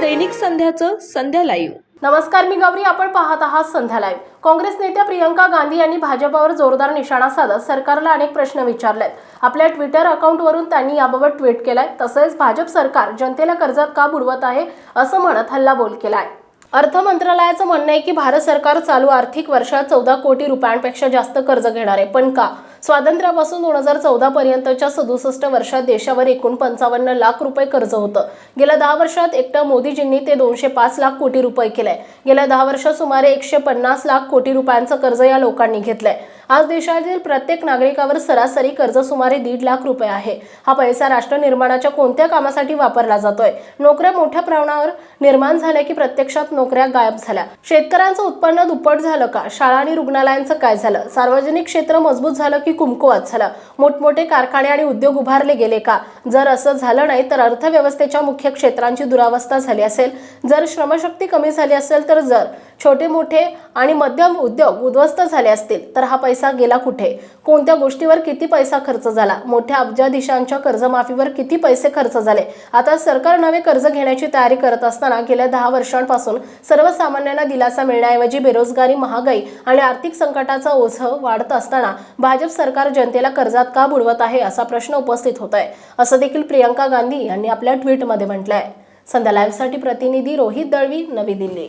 दैनिक संध्याचं संध्या live नमस्कार मी गौरी. आपण पाहत आहात संध्या लाईव्ह काँग्रेस नेत्या प्रियंका गांधी यांनी भाजपावर जोरदार निशाणा साधत सरकारला अनेक प्रश्न विचारलेत. आपल्या ट्विटर अकाउंटवरून त्यांनी याबाबत ट्विट केलाय. तसेच भाजप सरकार जनतेला कर्जात का बुडवत आहे असं म्हणत हल्लाबोल केलाय. अर्थ मंत्रालयाचं म्हणणं आहे की भारत सरकार चालू आर्थिक वर्षात चौदा कोटी रुपयांपेक्षा जास्त कर्ज घेणार आहे. पण का? स्वातंत्र्यापासून दोन हजार चौदा पर्यंतच्या सदुसष्ट वर्षात देशावर एकूण पंचावन्न लाख रुपये कर्ज होतं. गेल्या दहा वर्षात एकटं मोदीजींनी ते दोनशे पाच लाख कोटी रुपये केलंय. गेल्या दहा वर्षात सुमारे एकशे पन्नास लाख कोटी रुपयांचं कर्ज या लोकांनी घेतलंय. आज देशातील प्रत्येक नागरिकावर सरासरी कर्ज सुमारे दीड लाख रुपये आहे. हा पैसा राष्ट्र निर्माणाच्या कोणत्या कामासाठी वापरला जातोय? नोकऱ्या मोठ्या प्रमाणावर निर्माण झाल्या की प्रत्यक्षात नोकऱ्या गायब झाल्या? शेतकऱ्यांचं उत्पन्न दुप्पट झालं का? शाळा आणि रुग्णालयांचं काय झालं? सार्वजनिक क्षेत्र मजबूत झालं की कुमकुवात झालं? मोठमोठे कारखाने आणि उद्योग उभारले गेले का? जर असं झालं नाही तर अर्थव्यवस्थेच्या मुख्य क्षेत्रांची दुरावस्था झाली असेल. जर श्रमशक्ती कमी झाली असेल तर जर छोटे मोठे आणि मध्यम उद्योग उद्ध्वस्त झाले असतील तर हा पैसा गेला कुठे? कोणत्या गोष्टीवर किती पैसा खर्च झाला? मोठ्या अब्जाधीशांच्या कर्जमाफीवर किती पैसे खर्च झाले? आता सरकार नवे कर्ज घेण्याची तयारी करत असताना गेल्या दहा वर्षांपासून सर्वसामान्यांना दिलासा मिळण्याऐवजी बेरोजगारी महागाई आणि आर्थिक संकटाचा ओझं वाढत असताना भाजप सरकार जनतेला कर्जात का बुडवत आहे असा प्रश्न उपस्थित होत आहे. असं देखील प्रियंका गांधी यांनी आपल्या ट्विटमध्ये आहे संध्या लाईव्हसाठी प्रतिनिधी रोहित दळवी नवी दिल्ली.